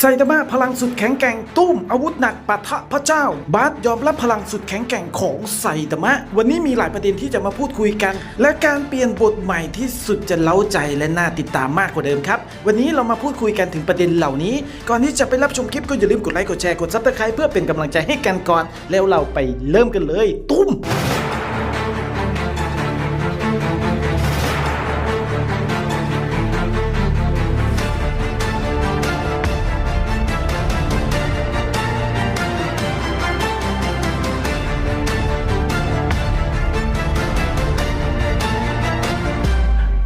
ไซตามะพลังสุดแข็งแกร่งตุ้มอาวุธหนักปะทะพระเจ้า บาสยอมรับพลังสุดแข็งแกร่งของไซตามะ วันนี้มีหลายประเด็นที่จะมาพูดคุยกัน และการเปลี่ยนบทใหม่ที่สุดจะเล้าใจและน่าติดตามมากกว่าเดิมครับ วันนี้เรามาพูดคุยกันถึงประเด็นเหล่านี้ ก่อนที่จะไปรับชมคลิปก็อย่าลืมกดไลค์กดแชร์กดซับสไครต์เพื่อเป็นกำลังใจให้กันก่อน แล้วเราไปเริ่มกันเลย ตุ้ม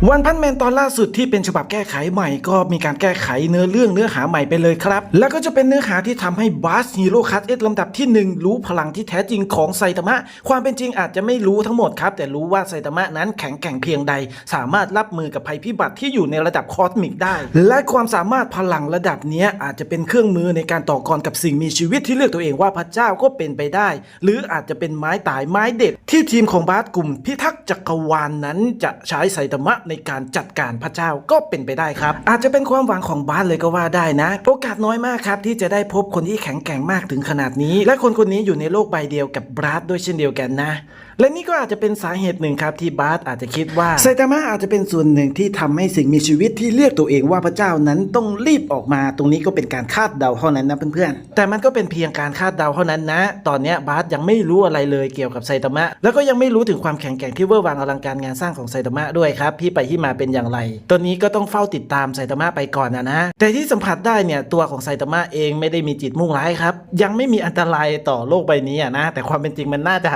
วันพันแมนตอนล่าสุดที่เป็นฉบับแก้ไขใหม่ก็มีการแก้ไขเนื้อเรื่องเนื้อหาใหม่ไปเลยครับ แล้วก็จะเป็นเนื้อหาที่ทำให้บาสฮีโร่คัสเอสลำดับที่ 1 รู้พลังที่แท้จริงของไซตามะ ความเป็นจริงอาจจะไม่รู้ทั้งหมดครับ แต่รู้ว่าไซตามะนั้นแข็งแกร่งเพียงใด สามารถรับมือกับภัยพิบัติที่อยู่ในระดับคอสมิกได้ และความสามารถพลังระดับนี้อาจจะเป็นเครื่องมือในการต่อกรกับสิ่งมีชีวิตที่เลือกตัวเองว่าพระเจ้าก็เป็นไปได้ หรืออาจจะเป็นไม้ตายไม้เด็ดที่ทีมของบาสกลุ่มพิทักษ์จักรวาลนนั้นจะใช้ไซตามะในการจัดการพระเจ้าก็เป็นไปได้ครับ อาจจะเป็นความหวังของบาสเลยก็ว่าได้นะ โอกาสน้อยมากครับที่จะได้พบคนที่แข็งแกร่งมากถึงขนาดนี้ และคนคนนี้อยู่ในโลกใบเดียวกับบาสด้วยเช่นเดียวกันนะ และนี่ก็อาจจะเป็นสาเหตุหนึ่งครับที่บาสอาจจะคิดว่าไซตามะอาจจะเป็นส่วนหนึ่งที่ทำให้สิ่งมีชีวิตที่เรียกตัวเองว่าพระเจ้านั้นต้องรีบออกมา ตรงนี้ก็เป็นการคาดเดาเท่านั้นนะเพื่อนๆ แต่มันก็เป็นเพียงการคาดเดาเท่านั้นนะ ตอนเนี้ยบาสยังไม่รู้อะไรเลยเกี่ยวกับไซตามะ แล้วก็ยังไม่รู้ถึงความแข็งแกร่งที่เวอร์วังอลังการงานสร้างของไซตามะด้วยครับพี่ไปที่มาเป็นอย่างไรตอนนี้ก็ต้องเฝ้าติดตามไซตามะไปก่อนนะนะ แต่ที่สัมผัสได้เนี่ยตัวของไซตามะเองไม่ได้มีจิตมุ่งร้ายครับ ยังไม่มีอันตรายต่อโลกใบนี้นะ แต่ความเป็นจริงมันน่าจะ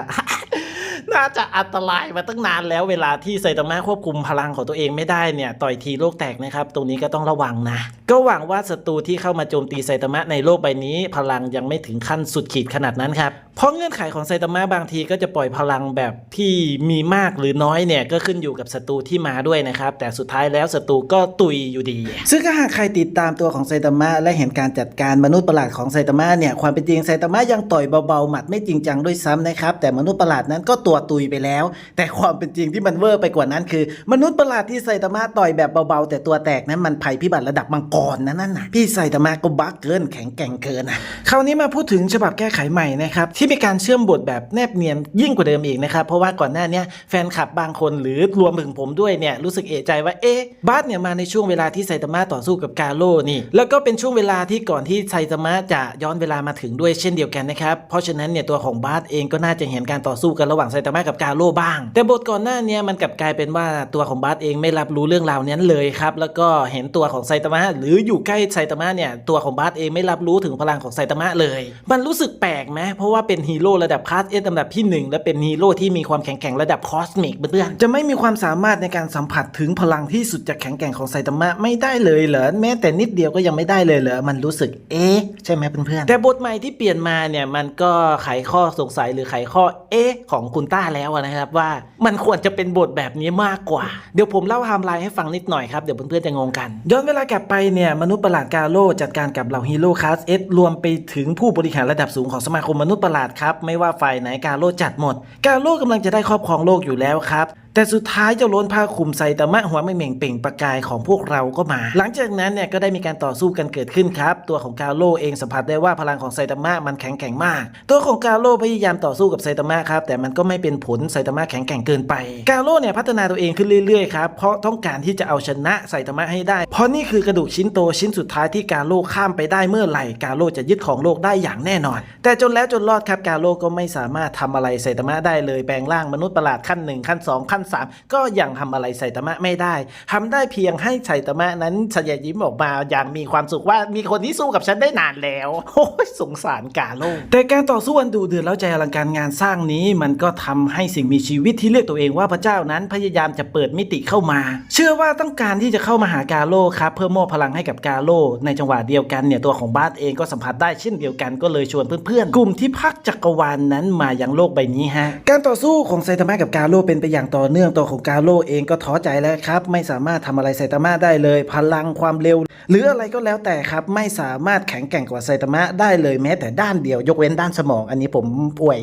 น่าจะอันตรายมาตั้งนานแล้วเวลาที่ไซตามะควบคุมพลังของตัวเองไม่ได้เนี่ยต่อยทีโลกแตกนะครับ ตรงนี้ก็ต้องระวังนะ ก็หวังว่าศัตรูที่เข้ามาโจมตีไซตามะในโลกใบนี้ พลังยังไม่ถึงขั้นสุดขีดขนาดนั้นครับ เพราะเงื่อนไขของไซตามะบางทีก็จะปล่อยพลังแบบที่มีมากหรือน้อยเนี่ย ก็ขึ้นอยู่กับศัตรูที่มาด้วยนะครับ แต่สุดท้ายแล้วศัตรูก็ตุยอยู่ดี ซึ่งถ้าหากใครติดตามตัวของไซตามะและเห็นการจัดการมนุษย์ประหลาดของไซตามะเนี่ย ความเป็นจริงไซตามะยังต่อยเบาๆ หมัดไม่จริงจังด้วยซ้ำนะครับ แต่มนุษย์ประหลาดนั้นก็ตัวตุยไปแล้ว แต่ความเป็นจริงที่มันเวอร์ไปกว่านั้นคือ มนุษย์ประหลาดที่ไซตามะต่อยแบบเบาๆ แต่ตัวแตกนั้นมันภัยพิบัติระดับมังกรนะนั่นน่ะพี่ไซตามะก็บักเกินแข็งแกร่งเกินนะคราวนี้มาพูดถึงฉบับแก้ไขใหม่นะครับทที่มีการเชื่อมบทแบบแนบเนียนยิ่งกว่าเดิมอีกนะครับ เพราะว่าก่อนหน้านี้แฟนคลับบางคนหรือรวมถึงผมด้วยเนี่ยรู้สึกเอะใจว่าเอ๊ะบาสเนี่ยมาในช่วงเวลาที่ไซตามะต่อสู้กับกาโร่นี่ แล้วก็เป็นช่วงเวลาที่ก่อนที่ไซตามะจะย้อนเวลามาถึงด้วยเช่นเดียวกันนะครับ เพราะฉะนั้นเนี่ยตัวของบาสเองก็น่าจะเห็นการต่อสู้กันระหว่างไซตามะกับกาโร่บ้าง แต่บทก่อนหน้านี้มันกลับกลายเป็นว่าตัวของบาสเองไม่รับรู้เรื่องราวนั้เลยครับแล้วก็เห็นตัวของไซตามะหรืออยู่ใกล้ไซตามะเนี่ยตัวของบาสเองไม่รับรู้ถึงพลังของไซตามะเลย มันรู้สึกแปลกไหมเพราะว่าเป็นฮีโร่ระดับคลาสเอสลำดับที่หนึ่งและเป็นฮีโร่ที่มีความแข็งแกร่งระดับคอสมิกเพื่อนๆจะไม่มีความสามารถในการสัมผัสถึงพลังที่สุดจะแข็งแกร่งของไซตามะไม่ได้เลยเหรอแม้แต่นิดเดียวก็ยังไม่ได้เลยเหรอมันรู้สึกเอ๊ะใช่ไหมเพื่อนๆแต่บทใหม่ที่เปลี่ยนมาเนี่ยมันก็ไขข้อสงสัยหรือไขข้อเอ๊ะของคุณต้าแล้วนะครับว่ามันควรจะเป็นบทแบบนี้มากกว่า เดี๋ยวผมเล่าไทม์ไลน์ให้ฟังนิดหน่อยครับเดี๋ยวเพื่อนๆจะงงกัน ย้อนเวลากลับไปเนี่ยมนุษย์ประหลาดกาโร่จัดการกับเหล่าฮีโร่คลาสเอสรวมไปถึงผู้บริหารระดับสูงของสมาคมมนุษย์ประหลาดครับ ไม่ว่าฝ่ายไหนกาโลจัดหมด กาโลกกำลังจะได้ครอบครองโลกอยู่แล้วครับ แต่สุดท้ายเจ้าล้นผ้าคลุมไซตามะหัวไม่เหม่งเปล่งประกายของพวกเราก็มา หลังจากนั้นเนี่ยก็ได้มีการต่อสู้กันเกิดขึ้นครับ ตัวของกาโรเองสัมผัสได้ว่าพลังของไซตามะมันแข็งแกร่งมาก ตัวของกาโรพยายามต่อสู้กับไซตามะครับแต่มันก็ไม่เป็นผลไซตามะแข็งแกร่งเกินไป กาโรเนี่ยพัฒนาตัวเองขึ้นเรื่อยๆครับเพราะต้องการที่จะเอาชนะไซตามะให้ได้ เพราะนี่คือกระดูกชิ้นโตชิ้นสุดท้ายที่กาโรข้ามไปได้เมื่อไหร่กาโรจะยึดของโลกได้อย่างแน่นอน แต่จนแล้วจนรอดครับกาโรก็ไม่สามารถทำอะไรไซตามะได้เลยแปลงร่างมนุษย์ประหลาดขั้นหนึ่งขั้นสองขั้นสามก็ยังทำอะไรไซตามะไม่ได้ทำได้เพียงให้ไซตามะนั้นเฉยยิ้มออกมาอย่างมีความสุขว่ามีคนที่สู้กับฉันได้นานแล้วโอ้ยสงสารกาโร่แต่การต่อสู้อันดุเดือดแล้วใจอลังการงานสร้างนี้มันก็ทำให้สิ่งมีชีวิตที่เรียกตัวเองว่าพระเจ้านั้นพยายามจะเปิดมิติเข้ามา เชื่อว่าต้องการที่จะเข้ามาหากาโร่ครับเพื่อมอบพลังให้กับกาโร่ในจังหวะเดียวกันเนี่ยตัวของบาสเองก็สัมผัสได้เช่นเดียวกันก็เลยชวนเพื่อนๆกลุ่มที่พักจักรวาลนนั้นมายังโลกใบนี้ฮะการต่อสู้ของไซตามะกับกาโร่เป็นไปอย่างต่อเนื่องตัวของกาโลเองก็ท้อใจแล้วครับ ไม่สามารถทำอะไรไซตามะได้เลย พลังความเร็ว หรืออะไรก็แล้วแต่ครับ ไม่สามารถแข็งแกร่งกว่าไซตามะได้เลยแม้แต่ด้านเดียวยกเว้นด้านสมอง อันนี้ผมป่วย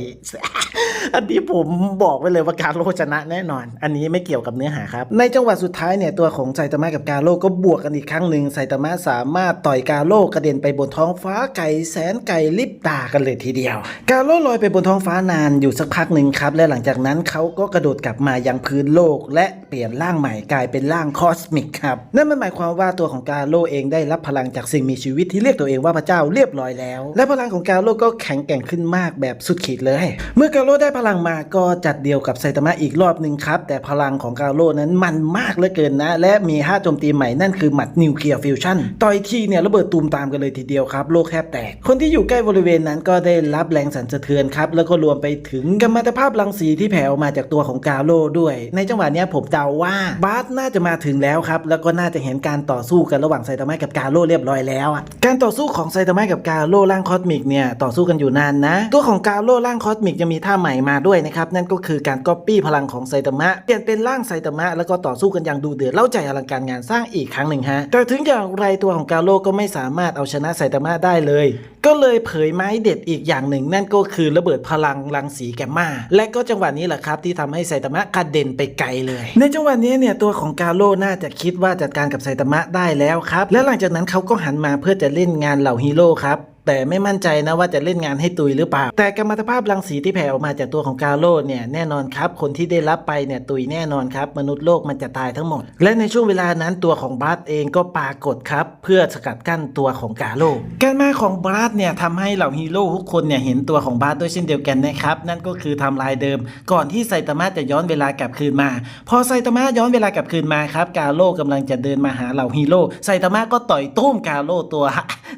อันนี้ผมบอกไว้เลยว่าการโร่ชนะแน่นอน อันนี้ไม่เกี่ยวกับเนื้อหาครับ ในจังหวะสุดท้ายเนี่ยตัวของไซตามะกับการโร่ก็บวกกันอีกครั้งหนึ่งไซตามะสามารถต่อยการโร่กระเด็นไปบนท้องฟ้าไก่แสนไก่ลิบตากันเลยทีเดียว การ่ลลอยไปบนท้องฟ้านานอยู่สักพักหนึ่งครับ และหลังจากนั้นเขาก็กระโดดกลับมายังพื้นโลก และเปลี่ยนร่างใหม่กลายเป็นร่างคอสมิกครับนั่นมันหมายความว่าตัวของการโร่เองได้รับพลังจากสิ่งมีชีวิตที่เรียกตัวเองว่าพระเจ้าเรียบร้อยแล้ว และพลังของการโร่ก็แข็งแกร่งขึ้นมากแบบสุดขีดเลย เมื่อการโร่ได้พลังมาก็จัดเดียวกับไซตามะอีกรอบหนึ่งครับ แต่พลังของกาโร่นั้นมันมากเหลือเกินนะ และมีท่าโจมตีใหม่นั่นคือหมัดนิวเคลียร์ฟิวชั่นต่อยทีเนี่ยระเบิดตูมตามกันเลยทีเดียวครับ โลกแทบแตก คนที่อยู่ใกล้บริเวณนั้นก็ได้รับแรงสั่นสะเทือนครับ แล้วก็รวมไปถึงกัมมันตภาพรังสีที่แผ่ออกมาจากตัวของกาโร่ด้วย ในจังหวะนี้ผมเดาว่าบาสน่าจะมาถึงแล้วครับแล้วก็น่าจะเห็นการต่อสู้กันระหว่างไซตามะกับกาโร่เรียบร้อยแล้วอะการต่อสู้ของไซตามะกับกาโร่ร่างคอสมิกเนี่ยต่อสู้กันอยู่นานนะ ตัวของกาโร่ร่างคอสมิกจะมีท่าใหม่มาด้วยนะครับ นั่นก็คือการก๊อปปี้พลังของไซตามะเปลี่ยนเป็นร่างไซตามะแล้วก็ต่อสู้กันอย่างดูเดือดเล่าใจอลังการงานสร้างอีกครั้งหนึ่งฮะแต่ถึงอย่างไรตัวของกาโร่ก็ไม่สามารถเอาชนะไซตามะได้เลย ก็เลยเผยไม้เด็ดอีกอย่างหนึ่ง นั่นก็คือระเบิดพลังรังสีแกมมาและก็จังหวะนี้แหละครับที่ทำให้ไซตามะกระเด็นไปไกลเลย ในจังหวะนี้เนี่ยตัวของกาโร่น่าจะคิดว่าจัดการกับไซตามะได้แล้วครับและหลังจากนั้นเขาก็หันมาเพื่อจะเล่นงานเหล่าฮีโร่ครับ แต่ไม่มั่นใจนะว่าจะเล่นงานให้ตุยหรือเปล่า แต่กรรมตภาพรังสีที่แผ่ออกมาจากตัวของกาโร่เนี่ยแน่นอนครับ คนที่ได้รับไปเนี่ยตุยแน่นอนครับ มนุษย์โลกมันจะตายทั้งหมด และในช่วงเวลานั้นตัวของบาร์สเองก็ปรากฏครับ เพื่อสกัดกั้นตัวของกาโร่การมาของบาร์สเนี่ยทำให้เหล่าฮีโร่ทุกคนเนี่ยเห็นตัวของบาร์สด้วยเช่นเดียวกันนะครับนั่นก็คือทำลายเดิม ก่อนที่ไซตามะจะย้อนเวลากลับคืนมา พอไซตามะย้อนเวลากลับคืนมาครับกาโร่กำลังจะเดินมาหาเหล่าฮีโร่ไซตามะก็ต่อยตุ้มกาโร่ตัว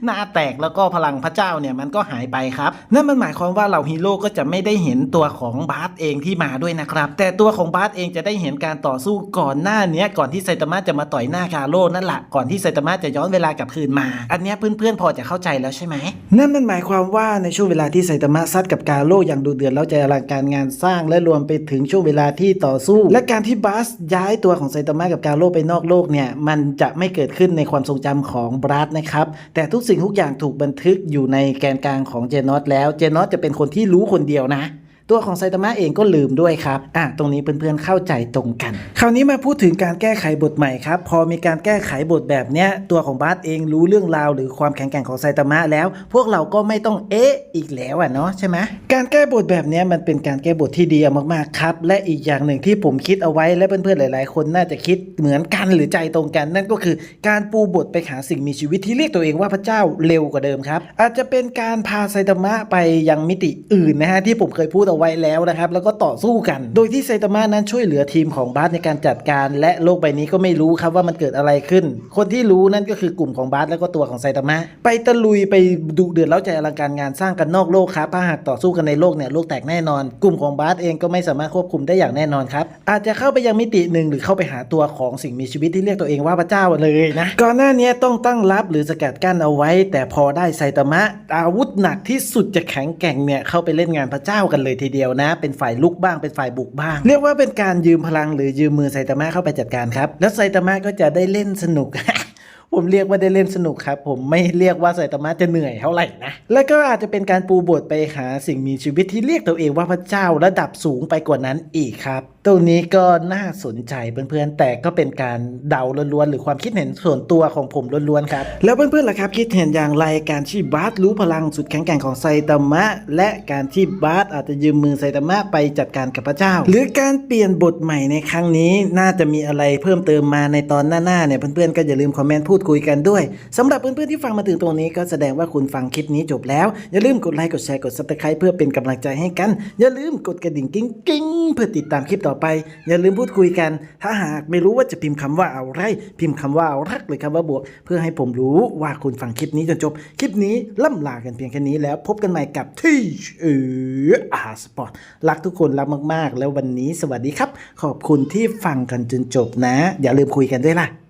หน้าแตกแล้วก็พลังพระเจ้าเนี่ยมันก็หายไปครับนั่นมันหมายความว่าเหล่าฮีโร่ก็จะไม่ได้เห็นตัวของบาสเองที่มาด้วยนะครับ แต่ตัวของบาสเองจะได้เห็นการต่อสู้ก่อนหน้านี้ก่อนที่ไซตามะจะมาต่อยหน้ากาโร่นั่นแหละก่อนที่ไซตามะจะย้อนเวลากลับคืนมา อันนี้เพื่อนๆพอจะเข้าใจแล้วใช่ไหมนั่นมันหมายความว่าในช่วงเวลาที่ไซตามะซัดกับกาโร่อย่างดูเดือดแล้วใจอลังการงานสร้างและรวมไปถึงช่วงเวลาที่ต่อสู้ และการที่บาสย้ายตัวของไซตามะกับกาโร่ไปนอกโลกเนี่ยมันจะไม่เกิดขึ้นในความทรงจำของบาสนะครับแต่ทุกสิ่งทุกอย่างถูกบันทึกอยู่ในแกนกลางของเจนอตแล้ว เจนอตจะเป็นคนที่รู้คนเดียวนะ ตัวของไซตามะเองก็ลืมด้วยครับ อะ ตรงนี้เพื่อนๆเข้าใจตรงกัน คราวนี้มาพูดถึงการแก้ไขบทใหม่ครับ พอมีการแก้ไขบทแบบเนี้ย ตัวของบาสเองรู้เรื่องราวหรือความแข็งแกร่งของไซตามะแล้ว พวกเราก็ไม่ต้องเอ๊ะอีกแล้วอะเนาะใช่ไหมการแก้บทแบบเนี้ยมันเป็นการแก้บทที่ดีมากๆครับ และอีกอย่างหนึ่งที่ผมคิดเอาไว้และเพื่อนๆหลาย ๆ คนน่าจะคิดเหมือนกันหรือใจตรงกัน นั่นก็คือการปูบทไปหาสิ่งมีชีวิตที่เรียกตัวเองว่าพระเจ้าเร็วกว่าเดิมครับ อาจจะเป็นการพาไซตามะไปยังมิติอื่นนะฮะที่ผมเคยพูดเอาไว้แล้วนะครับ แล้วก็ต่อสู้กัน โดยที่ไซตามะนั้นช่วยเหลือทีมของบาสในการจัดการ และโลกใบนี้ก็ไม่รู้ครับว่ามันเกิดอะไรขึ้น คนที่รู้นั่นก็คือกลุ่มของบาสแล้วก็ตัวของไซตามะไปตะลุยไปดุเดือดแล้วใจอลังการงานสร้างกันนอกโลกครับถ้าหากต่อสู้กันในโลกเนี่ยโลกแตกแน่นอน กลุ่มของบาสเองก็ไม่สามารถควบคุมได้อย่างแน่นอนครับอาจจะเข้าไปยังมิติหนึ่งหรือเข้าไปหาตัวของสิ่งมีชีวิตที่เรียกตัวเองว่าพระเจ้าเลยนะก่อนหน้านี้ต้องตั้งรับหรือสกัดกั้นเอาไว้ แต่พอได้ไซตามะอาวุธหนักที่สุดจะแข็งแกร่งเนี่ยเข้าไปเล่นงานพระเจ้ากันเลยทีเดียวนะ เป็นฝ่ายลุกบ้าง เป็นฝ่ายบุกบ้าง เรียกว่าเป็นการยืมพลังหรือยืมมือไซตามะเข้าไปจัดการครับ แล้วไซตามะก็จะได้เล่นสนุกผมเรียกว่าได้เล่นสนุกครับ ผมไม่เรียกว่าไซตามะจะเหนื่อยเท่าไหร่นะ แล้วก็อาจจะเป็นการปูบทไปหาสิ่งมีชีวิตที่เรียกตัวเองว่าพระเจ้าระดับสูงไปกว่านั้นอีกครับ ตรงนี้ก็น่าสนใจเพื่อนๆ แต่ก็เป็นการเดาล้วนๆ หรือความคิดเห็นส่วนตัวของผมล้วนๆ ครับ แล้วเพื่อนๆล่ะครับ คิดเห็นอย่างไรการที่บาสรู้พลังสุดแข็งแกร่งของไซตามะ และการที่บาสอาจจะยืมมือไซตามะไปจัดการกับพระเจ้า หรือการเปลี่ยนบทใหม่ในครั้งนี้น่าจะมีอะไรเพิ่มเติมมาในตอนหน้าๆเนี่ยเพื่อนๆก็อย่าลืมคอมเมนต์พูดคุยกันด้วยสำหรับเพื่อนๆที่ฟังมาถึงตรงนี้ก็แสดงว่าคุณฟังคลิปนี้จบแล้วอย่าลืมกดไลค์กดแชร์กด subscribe เพื่อเป็นกำลังใจให้กันอย่าลืมกดกระดิ่งกิ้งๆเพื่อติดตามคลิปต่อไป อย่าลืมพูดคุยกัน ถ้าหากไม่รู้ว่าจะพิมพ์คำว่าอะไร พิมพ์คำว่ารักหรือคำว่าบวก เพื่อให้ผมรู้ว่าคุณฟังคลิปนี้จนจบ คลิปนี้ล่ำลากันเพียงแค่นี้แล้วพบกันใหม่กับที่เอออาสปอร์ตรักทุกคนรักมาก ๆ แล้ววันนี้สวัสดีครับ ขอบคุณที่ฟังกันจนจบนะ อย่าลืมคุยกันด้วยล่ะ